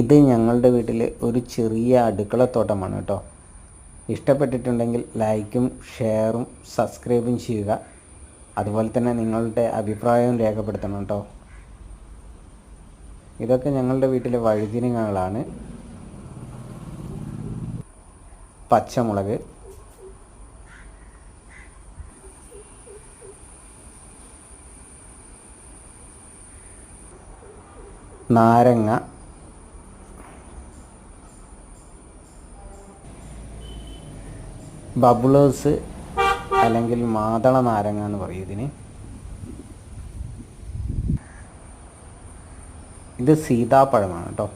ഇത് ഞങ്ങളുടെ വീട്ടിലെ ഒരു ചെറിയ അടുക്കളത്തോട്ടമാണ് കേട്ടോ. ഇഷ്ടപ്പെട്ടിട്ടുണ്ടെങ്കിൽ ലൈക്കും ഷെയറും സബ്സ്ക്രൈബും ചെയ്യുക. അതുപോലെ തന്നെ നിങ്ങളുടെ അഭിപ്രായവും രേഖപ്പെടുത്തണം കേട്ടോ. ഇതൊക്കെ ഞങ്ങളുടെ വീട്ടിലെ വഴുതിനങ്ങളാണ്. പച്ചമുളക്. നാരങ്ങ. ബബിളേഴ്സ് അല്ലെങ്കിൽ മാതള നാരങ്ങ എന്ന് പറയും ഇതിന്. ഇത് സീതാപ്പഴമാണ് കേട്ടോ.